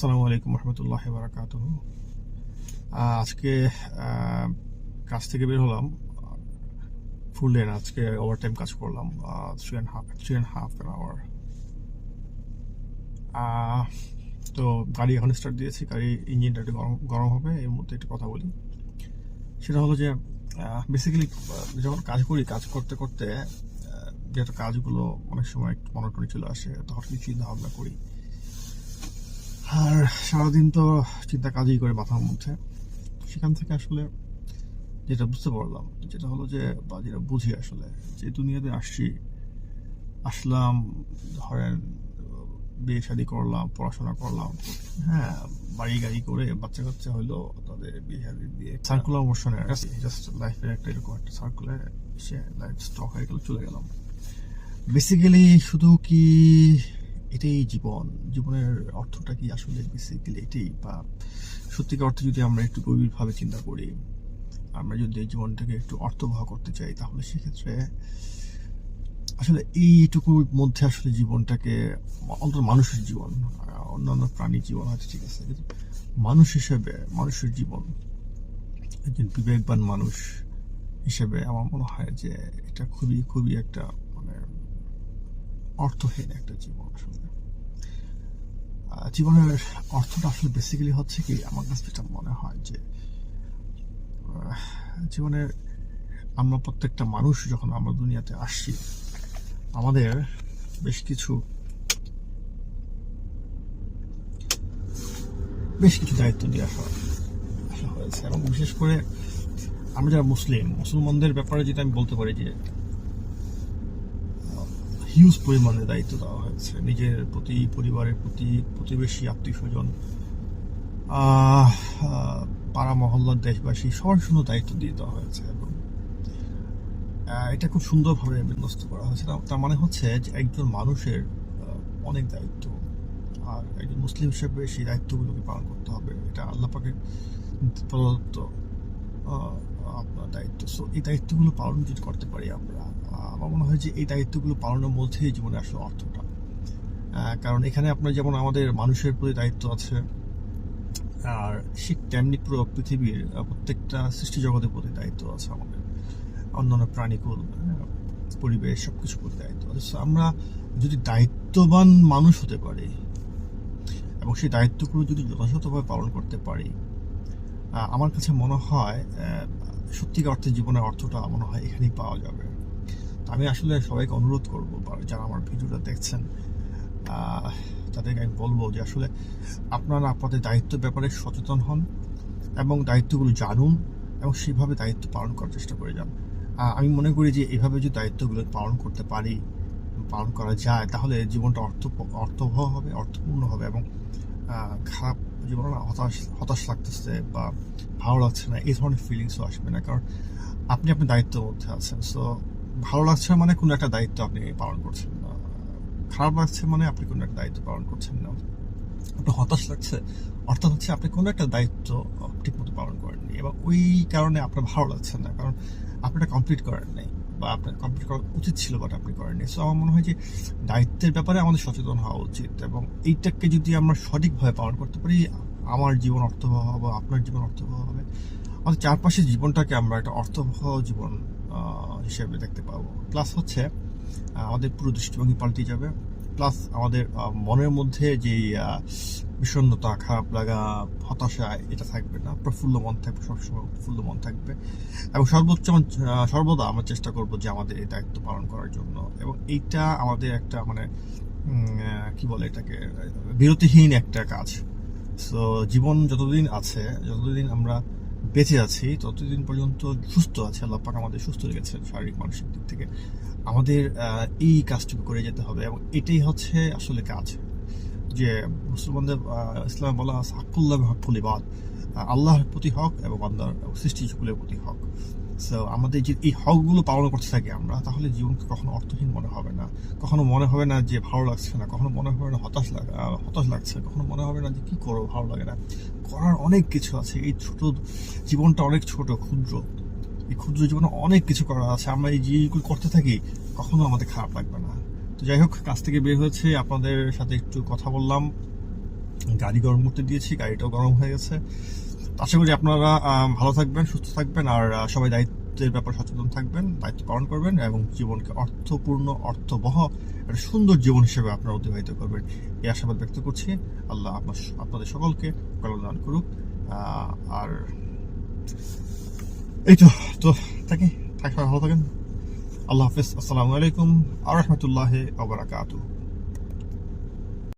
আসসালামু আলাইকুম রহমতুল্লাহ বারাকাত আজকে কাজ থেকে বের হলাম। ফুল লেন আজকে ওভার টাইম কাজ করলাম three and half three and half an hour তো গাড়ি এখন স্টার্ট দিয়েছি, গাড়ি ইঞ্জিনটা একটু গরম গরম হবে, এর মধ্যে একটু কথা বলি। সেটা হলো যে বেসিক্যালি যখন কাজ করি, কাজ করতে করতে যেহেতু কাজগুলো অনেক সময় একটু মনোটনি চলে আসে, তখন কিছু চিন্তা ভাবনা করি। আর সারাদিন তো চিন্তা কাজই করে মাথার মধ্যে। সেখান থেকে আসলে যেটা বুঝতে পারলাম, যেটা হলো যে বা যেটা বুঝি আসলে যে দুনিয়াতে আসছি, আসলাম, ধরেন, বিয়ে শাদি করলাম, পড়াশোনা করলাম হ্যাঁ বাড়ি গাড়ি করে বাচ্চা কাচ্চা হইল, তাদের বিয়ে শাদি দিয়ে সার্কুলার মোশনে জাস্ট লাইফের একটা এরকম একটা সার্কুলার সে লাইফ স্টক হয়ে গেল, চলে গেলাম। বেসিক্যালি শুধু কি এটাই জীবন। জীবনের অর্থটা কি আসলে বেসিক্যালি এটাই? বা সত্যিকার অর্থে যদি আমরা একটু গভীরভাবে চিন্তা করি, আমরা যদি জীবনটাকে একটু অর্থবহ করতে চাই, তাহলে সেক্ষেত্রে আসলে এইটুকুর মধ্যে আসলে জীবনটাকে অন্তত মানুষের জীবন, অন্যান্য প্রাণীর জীবন হয়তো ঠিক আছে, কিন্তু মানুষ হিসেবে মানুষের জীবন, একজন বিবেকবান মানুষ হিসেবে আমার মনে হয় যে এটা খুবই খুবই একটা মানে অর্থহীন একটা জীবন আসলে জীবনের অর্থটা আসলে বেসিক্যালি হচ্ছে কি, আমার কাছে যেটা মনে হয় যে জীবনের আমরা প্রত্যেকটা মানুষ যখন আমরা দুনিয়াতে আসছি, আমাদের বেশ কিছু বেশ কিছু দায়িত্ব দিয়ে আসা আসা হয়েছে। এবং বিশেষ করে আমরা যারা মুসলিম, মুসলমানদের ব্যাপারে যেটা আমি বলতে পারি যে হিউজ পরিমাণে দায়িত্ব দেওয়া হয়েছে। নিজের প্রতি, পরিবারের প্রতি, প্রতিবেশী আত্মীয় স্বজন পাড়া মহল্লার দেশবাসী, সবার সুন্দর দায়িত্ব দিয়ে দেওয়া হয়েছে এবং এটা খুব সুন্দরভাবে বিন্যস্ত করা হয়েছে। তার- মানে হচ্ছে যে একজন মানুষের অনেক দায়িত্ব। আর একজন মুসলিম হিসেবে সেই দায়িত্বগুলোকে পালন করতে হবে। এটা আল্লাহ পাকের প্রদত্ত আপনার দায়িত্ব। সো এই দায়িত্বগুলো পালন যদি করতে পারি আমরা আমার মনে হয় যে এই দায়িত্বগুলো পালনের মধ্যেই জীবনে আসলে অর্থটা। কারণ এখানে আপনার যেমন আমাদের মানুষের প্রতি দায়িত্ব আছে, আর ঠিক তেমনি পুরো পৃথিবীর প্রত্যেকটা সৃষ্টি জগতের প্রতি দায়িত্ব আছে আমাদের। অন্যান্য প্রাণীকুল পরিবেশ সবকিছু প্রতি দায়িত্ব আছে। আমরা যদি দায়িত্ববান মানুষ হতে পারি, এবং সেই দায়িত্বগুলো যদি যথাযথভাবে পালন করতে পারি আমার কাছে মনে হয় সত্যিকার অর্থে জীবনের অর্থটা মনে হয় এখানেই পাওয়া যাবে। আমি আসলে সবাইকে অনুরোধ করব যারা আমার ভিডিওটা দেখছেন তাদেরকে আমি বলব যে আসলে আপনারা আপনাদের দায়িত্ব ব্যাপারে সচেতন হন এবং দায়িত্বগুলো জানুন এবং সেইভাবে দায়িত্ব পালন করার চেষ্টা করে যান। আমি মনে করি যে এভাবে যদি দায়িত্বগুলো পালন করতে পারি, পালন করা যায়, তাহলে জীবনটা অর্থ, অর্থবহ হবে, অর্থপূর্ণ হবে এবং খারাপ জীবনে হতাশ হতাশ লাগতেছে বা ভালো লাগছে না, এই ধরনের ফিলিংসও আসবে না। কারণ আপনি আপনার দায়িত্বের মধ্যে আছেন। সো ভালো লাগছে মানে কোনো একটা দায়িত্ব আপনি পালন করছেন না। খারাপ লাগছে মানে আপনি কোনো একটা দায়িত্ব পালন করছেন না। আপনার হতাশ লাগছে। অর্থাৎ হচ্ছে আপনি কোনো একটা দায়িত্ব ঠিক মতো পালন করেননি এবং ওই কারণে আপনার ভালো লাগছে না। কারণ আপনি এটা কমপ্লিট করেন নাই বা আপনার কমপ্লিট করা উচিত ছিল বাট আপনি করেননি। সো আমার মনে হয় যে দায়িত্বের ব্যাপারে আমাদের সচেতন হওয়া উচিত এবং এইটাকে যদি আমরা সঠিকভাবে পালন করতে পারি, আমার জীবন অর্থবহ হবে, আপনার জীবন অর্থবহ হবে। আমাদের চারপাশের জীবনটাকে আমরা একটা অর্থবহ জীবন হিসেবে দেখতে পাবো। প্লাস হচ্ছে আমাদের পুরো দৃষ্টিভঙ্গি পাল্টে যাবে। প্লাস আমাদের মনের মধ্যে যে আহ, বিষণ্ণতা খারাপ লাগা হতাশা এটা থাকবে না। প্রফুল্ল মন থাকবে সবসময় প্রফুল্ল মন থাকবে। এবং সর্বোচ্চ সর্বদা আমরা চেষ্টা করব যে আমাদের এই দায়িত্ব পালন করার জন্য। এবং এইটা আমাদের একটা মানে কি বলে এটাকে বিরতিহীন একটা কাজ। সো জীবন যতদিন আছে যতদিন আমরা বেঁচে আছি, ততদিন পর্যন্ত সুস্থ আছে, আল্লাহ পাক আমাদের সুস্থ রেখেছেন শারীরিক, মানসিক দিক থেকে। আমাদের এই কাজটুকু করে যেতে হবে এবং এটাই হচ্ছে আসলে কাজ। যে মুসলমানদের ইসলাম বলা আছে হকুল ইবাদ। আল্লাহর প্রতি হক এবং আল্লাহর সৃষ্টি সকলের প্রতি হক। সো আমাদের যে এই হকগুলো পালন করতে থাকি আমরা, তাহলে জীবনকে কখনো অর্থহীন মনে হবে না। কখনো মনে হবে না যে ভালো লাগছে না, কখনো মনে হবে না হতাশ লাগ হতাশ লাগছে, কখনো মনে হবে না যে কি করব ভালো লাগে না। করার অনেক কিছু আছে, এই ছোট জীবনটা অনেক ছোট, ক্ষুদ্র। এই ক্ষুদ্র জীবনে অনেক কিছু করার আছে, আমরা এই যেগুলো করতে থাকি, কখনো আমাদের খারাপ লাগবে না। তো যাই হোক, কাজ থেকে বের হয়েছে, আপনাদের সাথে একটু কথা বললাম। গাড়ি গরম করতে দিয়েছি, গাড়িটাও গরম হয়ে গেছে। আশা করি আপনারা ভালো থাকবেন, সুস্থ থাকবেন, আর সবাই দায়িত্বের ব্যাপারে সচেতন থাকবেন, দায়িত্ব পালন করবেন, এবং জীবনকে অর্থপূর্ণ, অর্থবহ, একটা সুন্দর জীবন হিসেবে আপনারা অতিবাহিত করবেন। এই আশাবাদ ব্যক্ত করছি। আল্লাহ আপনার আপনাদের সকলকে কল্যাণ করুক। আর এই তো তো থাকি। থাকি ভালো থাকেন। আল্লাহ হাফিজ। আসসালামু আলাইকুম আ রহমতুল্লাহ আবরাকাতু